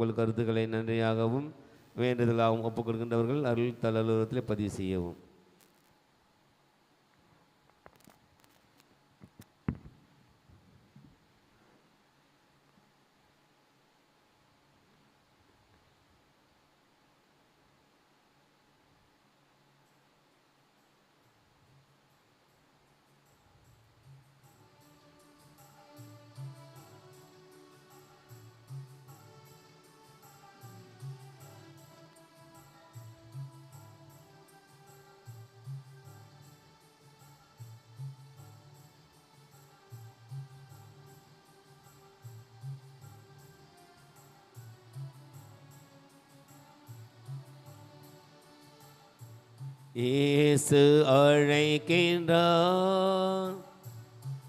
உங்கள் கருத்துக்களை நன்றியாகவும் வேண்டுதலாகவும் ஒப்புக் கொடுக்கின்றவர்கள் அருள் தலலுவரத்தில் பதிவு செய்யவும். இயேசு அழைக்கின்றார்.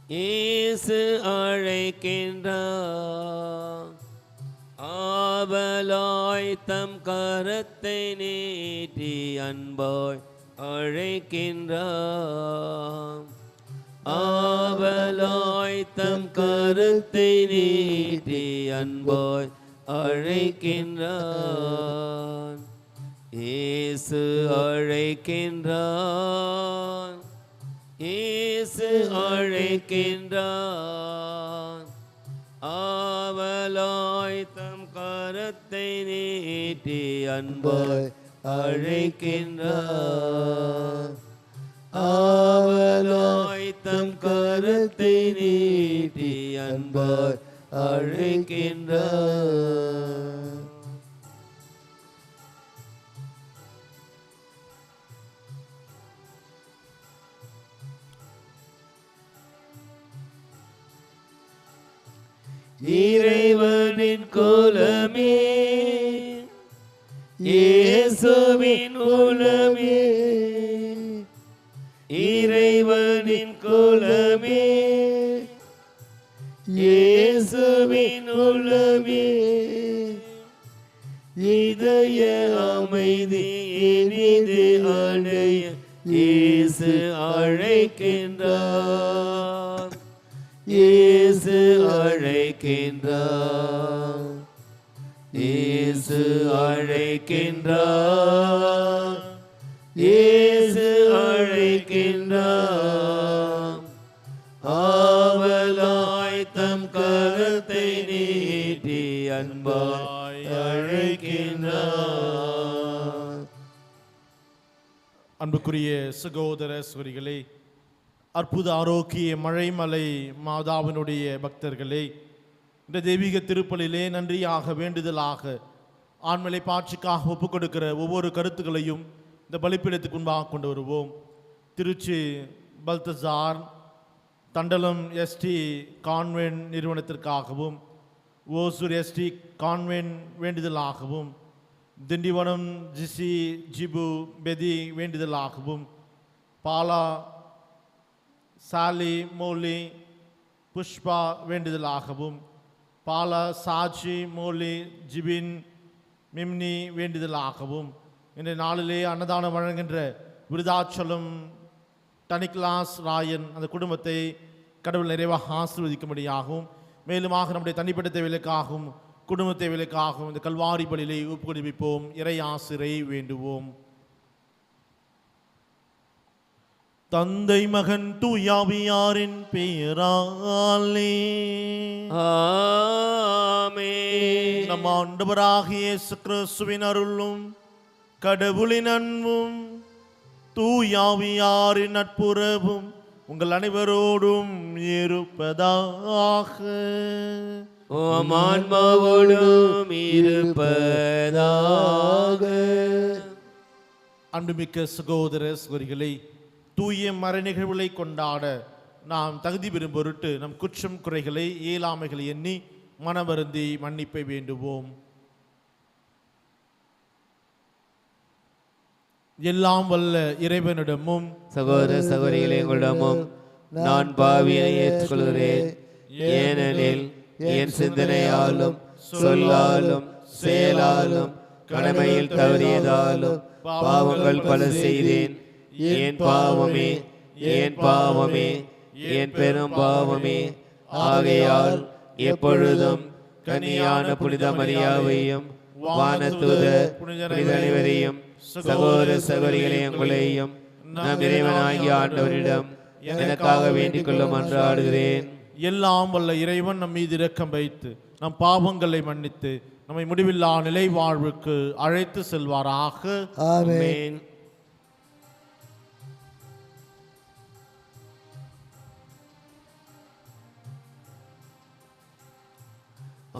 இயேசு அழைக்கின்றார். ஆவலாய் தம் கரத்தை நீட்டி அன்பாய் அழைக்கின்றார். ஆவலாய் தம் கருத்தை நீட்டி அன்பாய் அழைக்கின்றார். இயேசு அழைக்கின்றான் இயேசு அழைக்கின்றான் ஆவலாய் தம் கரத்தை நீட்டி அன்பாய் அழைக்கின்றான் ஆவலாய் தம் கரத்தை நீட்டி அன்பாய் அழைக்கின்றான் இறைவனின் கோலமே. இயேசுவின் கோலமே. இறைவனின் கோலமே. இயேசுவின் கோலமே. இதய அமைதி இனிது அடைய இயேசு அழைக்கின்றார். இயேசு அழைக்கின்றார் இயேசு அழைக்கின்றார் இயேசு அழைக்கின்றார் ஆவலாய் தம் கரத்தை நீட்டி அன்பாய் அழைக்கின்றார் அன்புக்குரிய சகோதர அற்புத ஆரோக்கிய மழைமலை மாதாவினுடைய பக்தர்களே இந்த தெய்வீக திருப்பலிலே நன்றியாக வேண்டுதலாக ஆண்மலை பாட்சிக்காக ஒப்புக் கொடுக்கிற ஒவ்வொரு கருத்துக்களையும் இந்த பலிப்பீடத்துக்கு முன்பாக கொண்டு வருவோம். Trichy Balthazar Thandalam ST convent நிறுவனத்திற்காகவும் Hosur ST convent வேண்டுதலாகவும் திண்டிவனம் ஜிசி ஜிபு பெதி வேண்டுதலாகவும் பாலா சாலி மௌலி புஷ்பா வேண்டுதலாகவும் பாலா சாட்சி மோலி ஜிபின் மிம்னி வேண்டுதலாகவும் இன்றைய நாளிலே அன்னதானம் வழங்குகின்ற விருதாச்சலம் டனிக்லாஸ் ராயன் அந்த குடும்பத்தை கடவுள் நிறைவாக ஆசீர்வதிக்கும்படியாகவும் மேலுமாக நம்முடைய தனிப்பட்ட தேவைகளுக்காகவும் குடும்ப தேவைகளுக்காகவும் இந்த கல்வாரி பலியிலே ஒப்புக்கொடுப்போம் இறை ஆசிரை வேண்டுவோம். தந்தை மகன் தூயாவியாரின் பெயராலே நம் ஆண்டவராகிய கிறிஸ்துவின் அருளும் கடவுளின் அன்பும் தூயாவியாரின் நட்புறவும் உங்கள் அனைவரோடும் இருப்பதாக. ஓம் ஆன்மாவோடும் இருப்பதாக. அன்புமிக்க சகோதர சகோதரிகளை தூய மறைநிகழ்வுகளை கொண்டாட நாம் தகுதி பெறும் பொருட்டு நம் குற்றம் குறைகளை இயலாமைகளை எண்ணி மனவருந்தி மன்னிப்பை வேண்டுவோம். எல்லாம் வல்ல இறைவனிடமும் சகோதர சகோதரிகளே உங்களிடமும் நான் பாவியை ஏற்றுக்கொள்கிறேன். ஏனெனில் என் சிந்தனையாலும் சொல்லாலும் செயலாலும் கடமையில் தவறியதாலும் பாவங்கள் பல செய்தேன். ஏன் பாவமே ஏன் பாவமே ஏன் பெரும் பாவமே. ஆகையால் எப்பொழுதும் கன்னியான புனித மரியாவையும் வானதூத புனித அனைவரையும் சகோதர சகோதரிகளையும் உங்களையும் நம் இறைவனாகிய ஆண்டவரிடம் எனக்காக வேண்டிக் கொள்ள மன்றாடுகிறேன் எல்லாம் வல்ல இறைவன் நம் மீது இரக்கம் வைத்து நம் பாவங்களை மன்னித்து நம்மை முடிவில்லா நிலை வாழ்வுக்கு அழைத்து செல்வாராக. ஆமென்.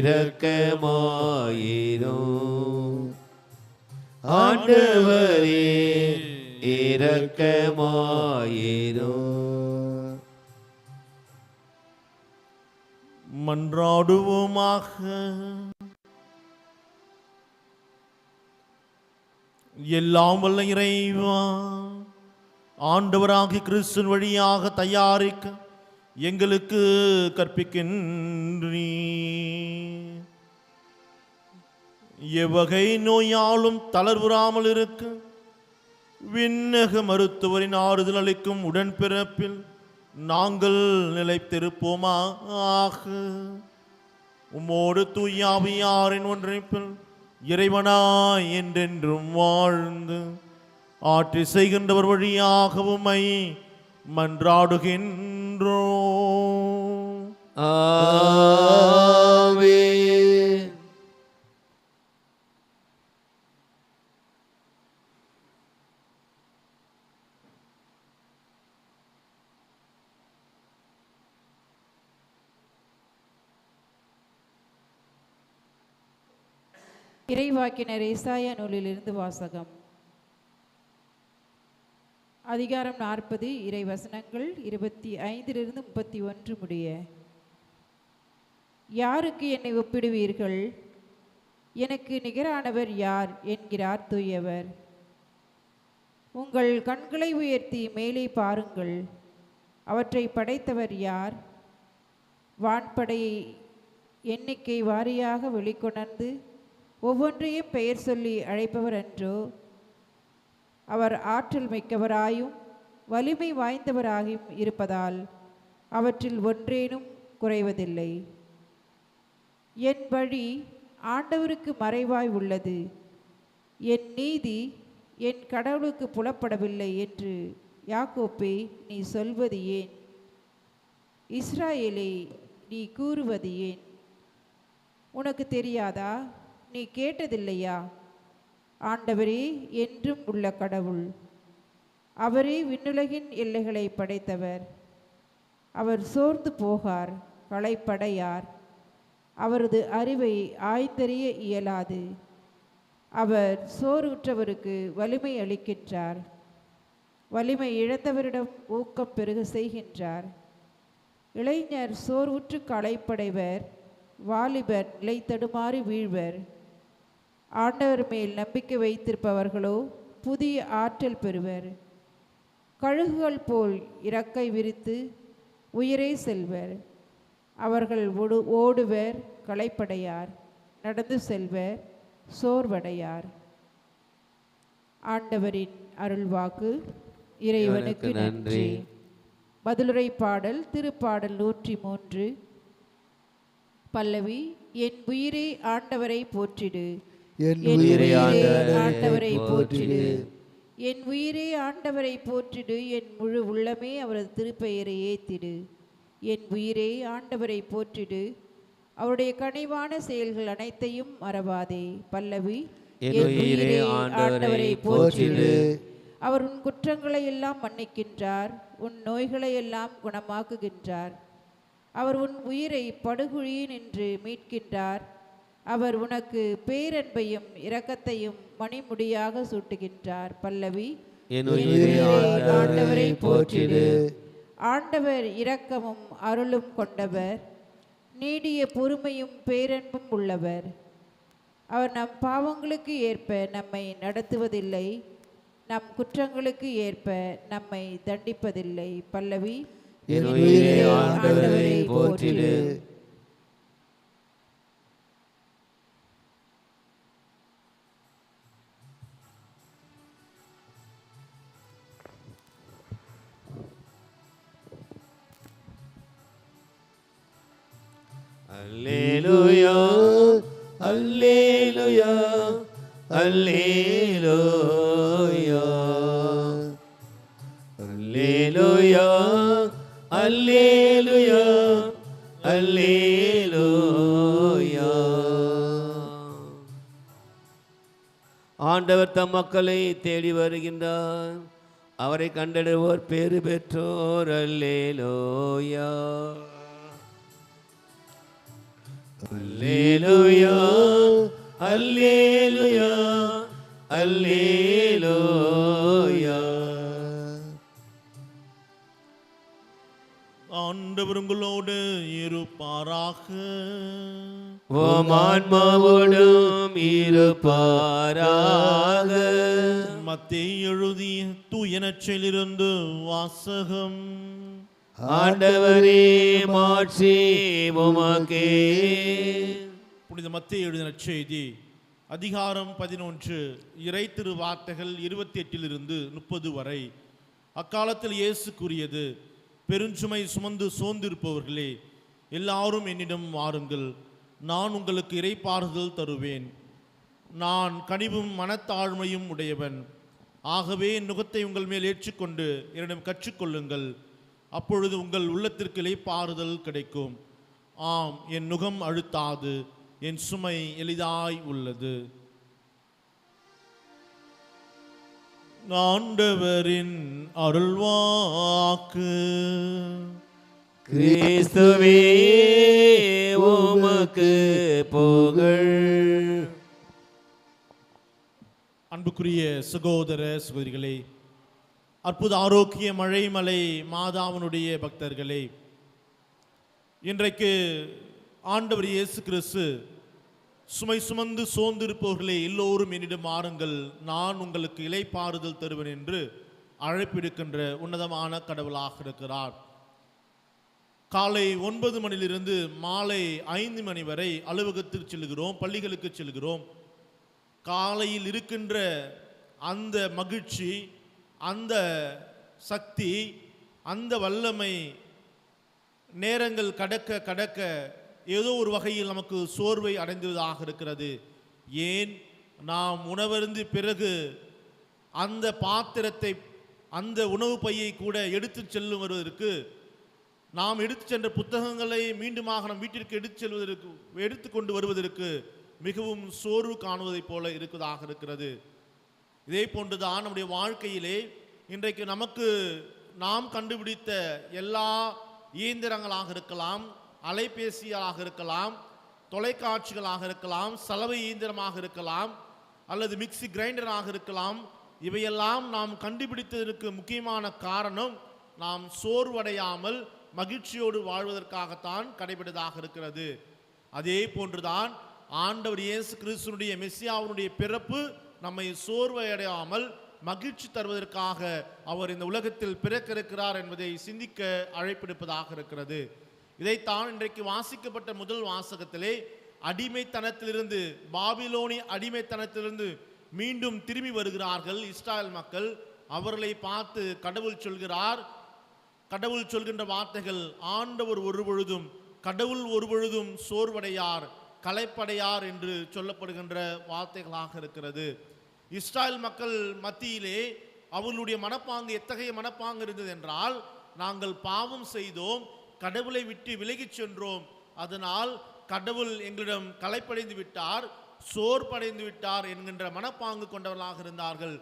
இரக்கமாயிரும். ஆண்டவரே இரக்கமாயிரும். மன்றாடுவோமாக. எல்லாம் வல்ல இறைவா ஆண்டவராகி கிறிஸ்துவின் வழியாக தயாரிக்க எங்களுக்கு கற்பிக்கின்றீ எவ்வகை நோயாலும் தளர்வுறாமல் இருக்க. விண்ணக மருத்துவரின் ஆறுதல் அளிக்கும் உடன்பிறப்பில் நாங்கள் நிலைத்திருப்போமாக உம்மோடு தூயாவியாரின் ஒன்றிப்பில் இறைவனா என்றென்றும் வாழ்ந்து ஆற்றி செய்கின்றவர் வழியாகவும் மன்றாடுகின்ற மன்றாடுகின்றோ இறைவாக்கினர் இறைவாக்கினர் நூலில் நூலிலிருந்து வாசகம். அதிகாரம் நாற்பது இறை வசனங்கள் இருபத்தி ஐந்திலிருந்து முப்பத்தி ஒன்று முடிய. யாருக்கு என்னை ஒப்பிடுவீர்கள்? எனக்கு நிகரானவர் யார் என்கிறார் தூயவர். உங்கள் கண்களை உயர்த்தி மேலே பாருங்கள். அவற்றை படைத்தவர் யார்? வான்படையை எண்ணிக்கை வாரியாக வெளிக்கொணர்ந்து ஒவ்வொன்றையும் பெயர் சொல்லி அழைப்பவர் அன்றோ அவர் ஆற்றல் மிக்கவராயும் வலிமை வாய்ந்தவராயும் இருப்பதால் அவற்றில் ஒன்றேனும் குறைவதில்லை. என் வழி ஆண்டவருக்கு மறைவாய் உள்ளது. என் நீதி என் கடவுளுக்கு புலப்படவில்லை என்று யாக்கோப்பே நீ சொல்வது ஏன்? இஸ்ராயேலே நீ கூறுவது ஏன்? உனக்கு தெரியாதா? நீ கேட்டதில்லையா? ஆண்டவரே என்றும் உள்ள கடவுள். அவரே விண்ணுலகின் எல்லைகளை படைத்தவர். அவர் சோர்ந்து போகார் களைப்படையார். அவரது அறிவை ஆய்ந்தறிய இயலாது. அவர் சோறுற்றவருக்கு வலிமை அளிக்கின்றார். வலிமை இழந்தவரிடம் ஊக்கம் பெருக செய்கின்றார். இளைஞர் சோர்வுற்று களைப்படைவர் வாலிபர் நிலை தடுமாறி வீழ்வர். ஆண்டவர் மேல் நம்பிக்கை வைத்திருப்பவர்களோ புதிய ஆற்றல் பெறுவர். கழுகுகள் போல் இறக்கை விரித்து உயிரே செல்வர். அவர்கள் ஓடு ஓடுவர் களைப்படையார். நடந்து செல்வர் சோர்வடையார். ஆண்டவரின் அருள்வாக்கு இறைவனுக்கு. நன்றி. பதிலுரை பாடல் திருப்பாடல் நூற்றி மூன்று பல்லவி என் உயிரே ஆண்டவரை போற்றிடு. என் உயிரே ஆண்டவரை. போற்றிடு. என் உயிரே ஆண்டவரை போற்றிடு. என் முழு உள்ளமே அவரது திருப்பெயரை ஏத்திடு. என் உயிரே ஆண்டவரை போற்றிடு. அவருடைய கனிவான செயல்கள் அனைத்தையும் மறவாதே. பல்லவி என் உயிரே ஆண்டவரை போற்றிடு. அவர் உன் குற்றங்களை எல்லாம் மன்னிக்கின்றார். உன் நோய்களை எல்லாம் குணமாக்குகின்றார். அவர் உன் உயிரை படுகுழியில் நின்று மீட்கின்றார். அவர் உனக்கு பேரன்பையும் இரக்கத்தையும் மணிமுடியாக சூட்டுகின்றார் பல்லவி. ஆண்டவரை போற்றிடு. ஆண்டவர் இரக்கமும் அருளும் கொண்டவர். நீடிய பொறுமையும் பேரன்பும் உள்ளவர். அவர் நம் பாவங்களுக்கு ஏற்ப நம்மை நடத்துவதில்லை. நம் குற்றங்களுக்கு ஏற்ப நம்மை தண்டிப்பதில்லை பல்லவி. ஆண்டவரை போற்றிடு. அல்லேலூயா. ஆண்டவர் தம் மக்களை தேடி வருகின்றார். அவரை கண்டடைவோர் பேறு பெற்றோர். அல்லேலூயா. அல்லேலூயா. அல்லேலூயா. அல்லேலூயா. ஆண்டவர் உங்களோடு இருப்பாராக. ஓம் ஆன்மாவோடும் இருப்பாராக. மத்தேயு எழுதிய தூயனச்சிலிருந்து வாசகம். ஆண்டவரே மாட்சி உமக்கே. புனித மத்தேயு எழுதின செய்தி அதிகாரம் பதினொன்று இறை திரு வார்த்தைகள் இருபத்தி எட்டிலிருந்து முப்பது வரை. அக்காலத்தில் இயேசு கூறியது பெருஞ்சுமை சுமந்து சோர்ந்திருப்பவர்களே எல்லாரும் என்னிடம் வாருங்கள். நான் உங்களுக்கு இறைப்பாறுதல் தருவேன். நான் கனிவும் மனத்தாழ்மையும் உடையவன். ஆகவே என் நுகத்தை உங்கள் மேல் ஏற்றுக்கொண்டு என்னிடம் கற்றுக்கொள்ளுங்கள். அப்பொழுது உங்கள் உள்ளத்திற்கு இலைப்பாறுதல் கிடைக்கும். ஆம் என் நுகம் அழுத்தாது. என் சுமை எளிதாய் உள்ளது. ஆண்டவரின் அருள்வாக்கு. கிறிஸ்துவே உமக்கு புகழ். அன்புக்குரிய சகோதர சகோதரிகளே அற்புத ஆரோக்கிய மழைமலை மாதாவனுடைய பக்தர்களே இன்றைக்கு ஆண்டவர் இயேசு கிறிஸ்து சுமை சுமந்து சோர்ந்திருப்பவர்களே எல்லோரும் என்னிடம் மாறுங்கள் நான் உங்களுக்கு இலைப்பாறுதல் தருவேன் என்று அழைப்பிடுக்கின்ற உன்னதமான கடவுளாக இருக்கிறார். காலை ஒன்பது மணியிலிருந்து மாலை ஐந்து மணி வரை அலுவலகத்துக்கு செல்கிறோம் பள்ளிகளுக்கு செல்கிறோம். காலையில் இருக்கின்ற அந்த மகிழ்ச்சி அந்த சக்தி அந்த வல்லமை நேரங்கள் கடக்க கடக்க ஏதோ ஒரு வகையில் நமக்கு சோர்வை அடைந்ததாக இருக்கிறது. ஏன்? நாம் உணவருந்து பிறகு அந்த பாத்திரத்தை அந்த உணவு பையை கூட எடுத்து செல்லும் வருவதற்கு நாம் எடுத்து சென்ற புத்தகங்களை மீண்டுமாக நம் வீட்டிற்கு எடுத்து செல்வதற்கு எடுத்து கொண்டு வருவதற்கு மிகவும் சோர்வு காணுவதைப் போல இருக்குதாக இருக்கிறது. இதே போன்றுதான் நம்முடைய வாழ்க்கையிலே இன்றைக்கு நமக்கு நாம் கண்டுபிடித்த எல்லா இயந்திரங்களாக இருக்கலாம் அலைபேசியாக இருக்கலாம் தொலைக்காட்சிகளாக இருக்கலாம் சலவை இயந்திரமாக இருக்கலாம் அல்லது மிக்ஸி கிரைண்டராக இருக்கலாம். இவையெல்லாம் நாம் கண்டுபிடித்ததற்கு முக்கியமான காரணம் நாம் சோர்வடையாமல் மகிழ்ச்சியோடு வாழ்வதற்காகத்தான் கடைபிடிதாக இருக்கிறது. அதே போன்றுதான் ஆண்டவர் இயேசு கிறிஸ்துனுடைய மெஸ்ஸியாவுடைய பிறப்பு நம்மை சோர்வையடையாமல் மகிழ்ச்சி தருவதற்காக அவர் இந்த உலகத்தில் பிறக்க இருக்கிறார் என்பதை சிந்திக்க அழைப்பிடுப்பதாக இருக்கிறது. இதைத்தான் இன்றைக்கு வாசிக்கப்பட்ட முதல் வாசகத்திலே அடிமைத்தனத்திலிருந்து பாபிலோனி அடிமைத்தனத்திலிருந்து மீண்டும் திரும்பி வருகிறார்கள் இஸ்ராயல் மக்கள். அவர்களை பார்த்து கடவுள் சொல்கிறார். கடவுள் சொல்கின்ற வார்த்தைகள் ஆண்டவர் ஒரு பொழுதும் கடவுள் ஒரு பொழுதும் சோர்வடையார் கலைப்படையார் என்று சொல்லப்படுகின்ற வார்த்தைகளாக இருக்கிறது. இஸ்ராயல் மக்கள் மத்தியிலே அவர்களுடைய மனப்பாங்கு எத்தகைய மனப்பாங்கு இருந்தது என்றால் நாங்கள் பாவம் செய்தோம் கடவுளை விட்டு விலகிச் சென்றோம். அதனால் கடவுள் எங்களிடம் களைப்படைந்து விட்டார் சோர்படைந்து விட்டார் என்கின்ற மனப்பாங்கு கொண்டவர்களாக இருந்தார்கள்.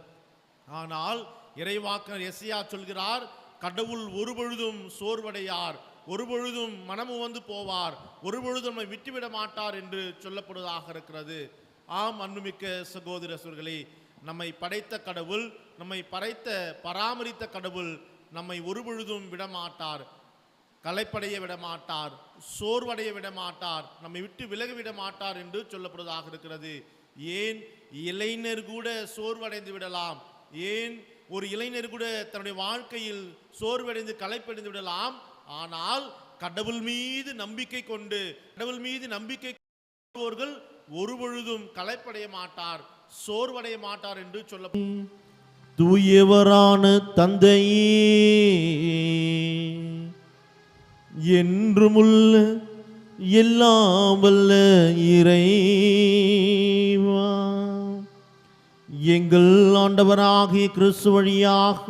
ஆனால் இறைவாக்கர் எஸ்ஐயா சொல்கிறார் கடவுள் ஒரு பொழுதும் சோர்வடையார் ஒரு பொழுதும் மனமு வந்து போவார் ஒரு பொழுதும் நம்மை விட்டுவிட மாட்டார் என்று சொல்லப்படுவதாக இருக்கிறது. ஆம் அன்புமிக்க சகோதர சகோதரிகளே நம்மை படைத்த கடவுள் நம்மை படைத்த பராமரித்த கடவுள் நம்மை ஒரு பொழுதும் விடமாட்டார். களைப்படைய விட மாட்டார் சோர்வடைய விட மாட்டார் நம்மை விட்டு விலகி விட மாட்டார் என்று சொல்லப்படுவதாக இருக்கிறது. ஏன்? இளைஞர் கூட சோர்வடைந்து விடலாம். ஏன்? ஒரு இளைஞர் கூட தன்னுடைய வாழ்க்கையில் சோர்வடைந்து களைப்படைந்து விடலாம். ஆனால் கடவுள் மீது நம்பிக்கை கொண்டு கடவுள் மீது நம்பிக்கை கொள்வோர்கள் ஒருபொழுதும் களைப்படைய மாட்டார் சோர்வடைய மாட்டார் என்று சொல்ல தூயவரான தந்தையே என்றுமுள்ள எல்லாம் வல்ல இறைவா. எங்கள் ஆண்டவராகிய கிறிஸ்து வழியாக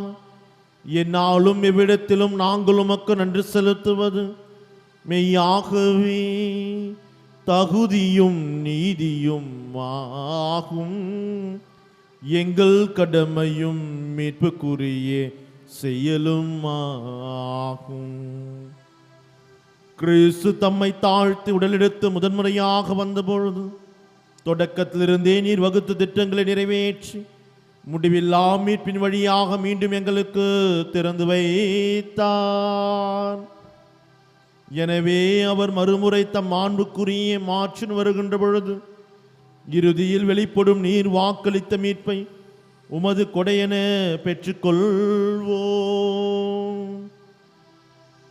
என்னாலும் எவ்விடத்திலும் நாங்கள் உமக்கு நன்றி செலுத்துவது மெய்யாகவே தகுதியும் நீதியும் ஆகும். எங்கள் கடமையும் மீட்புக்குரிய செயலும் ஆகும். கிறிஸ்து தம்மை தாழ்த்தி உடலெடுத்து முதன்முறையாக வந்தபொழுது தொடக்கத்திலிருந்தே நீர் வகுத்த திட்டங்களை நிறைவேற்றி முடிவில்லா மீட்பின் வழியாக மீண்டும் எங்களுக்கு திறந்து வைத்தார். எனவே அவர் மறுமுறை தம் மாண்புக்குரிய மாற்றின் வருகின்ற பொழுது இறுதியில் வெளிப்படும் நீர் வாக்களித்த மீட்பை உமது கொடையென பெற்றுக்கொள்வோம்.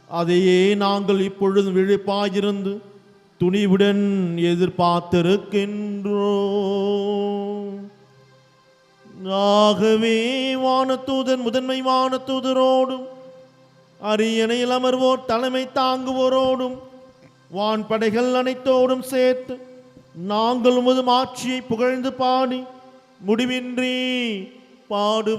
அதையே நாங்கள் இப்பொழுது விழிப்பாயிருந்து துணிவுடன் எதிர்பார்த்திருக்கின்றோம். ஆகவே வானத்தூதன் முதன்மை வானத்தூதரோடும் அரியணையில் அமர்வோர் தலைமை தாங்குவோரோடும் வான்படைகள் அனைத்தோடும் சேர்த்து நாங்கள் உமது ஆட்சியை புகழ்ந்து பாடி முடிவின்றி பாடுவதாவது.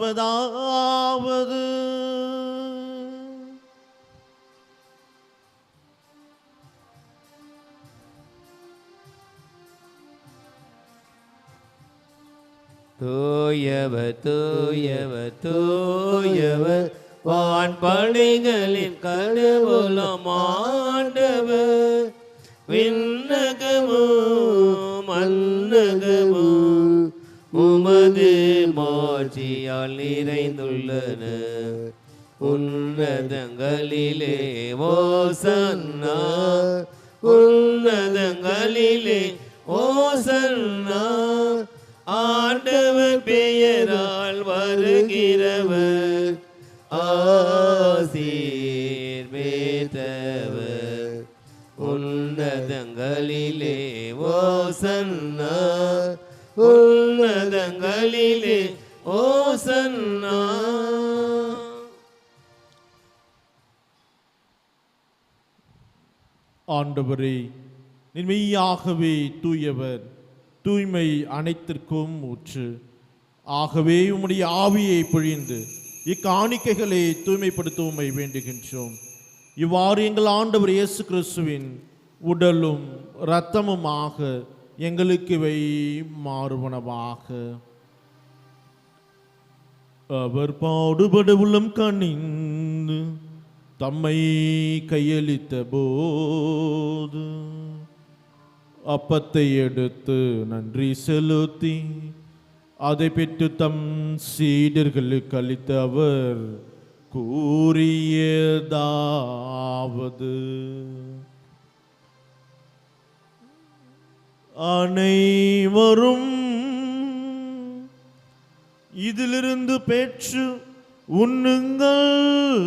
தூயவ தூயவ தூயவர். வான்படைகளின் கடவுளம் ஆண்டவர். விண்ணகமும் மன்னகமும் உமது மாட்சியால் நிறைந்துள்ளன. உன்னதங்களிலே ஓசன்னா உன்னதங்களிலே ஓசன்னா. ஆ ஆண்டவர் பெயரால் வருகிறவர். ஆசீர் மேத்தவர் உன்னதங்களிலே ஓசன்னா. உன்னதங்களிலே ஓசன்னா. ஆண்டவரே நீர் தூயவர். தூய்மை அனைத்திற்கும் ஊற்று. ஆகவே உம்முடைய ஆவியை பொழிந்து இக்காணிக்கைகளை தூய்மைப்படுத்துவமை வேண்டுகின்றோம். இவ்வாறு எங்கள் ஆண்டவர் இயேசு கிறிஸ்துவின் உடலும் இரத்தமுமாக எங்களுக்கு இவை மாறுவனவாக அவர் பாடுபட உள்ளம் கணிந்து தம்மை கையளித்த போது அப்பத்தை எடுத்து நன்றி செலுத்தி அதை பெற்று தம் சீடர்களுக்கு அளித்த அவர் கூறியதாவது. அனைவரும் இதிலிருந்து பெற்று உண்ணுங்கள்.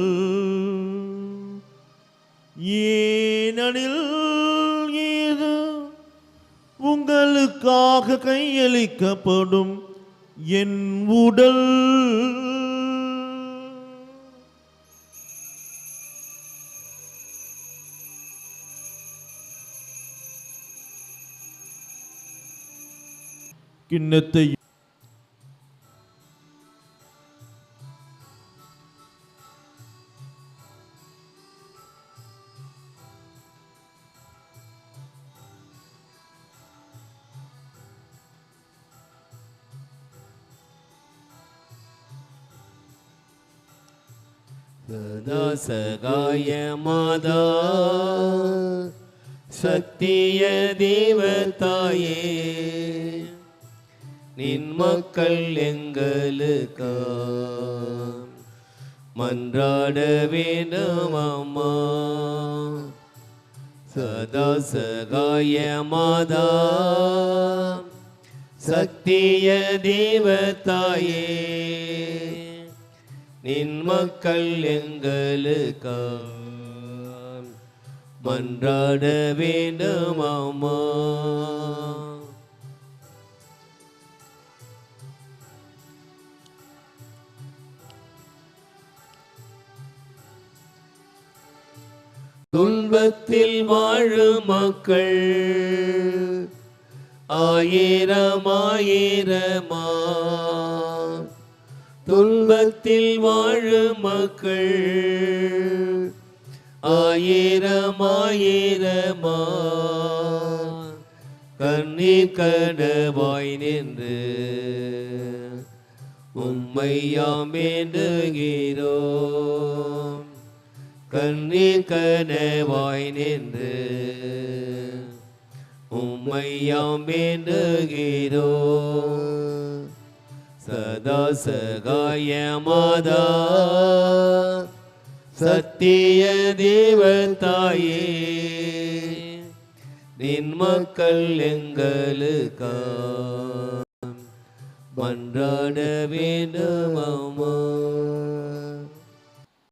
ஏனெனில் உனக்காக கையளிக்கப்படும் என் உடல். கிண்ணத்தை சகாய மாதா சத்திய தேவத்தாயே நின் மக்கள் எங்களுக்கா மன்றாட வேண்டும் அம்மா சதா சகாய மாதா சக்திய தேவத்தாயே நின் மக்கள் எங்களுக்கா மன்றாட வேண்டும்? அம்மா துன்பத்தில் வாழும் மக்கள் ஆயிரம் ஆயிரமா? துன்பத்தில் வாழும் மக்கள். ஆயிரம் ஆயிரமா கண்ணீர் கடவாய் நின்று உம்மையாம் வேண்டுகிறோம். கண்ணீர் கனவாய் நின்று உம்மையாம் வேண்டுகிறோ சதா சகாய சத்திய தேவத்தாயே நின் மக்கள் எங்களுக்கா. மன்றாட வேண்டுமாமா.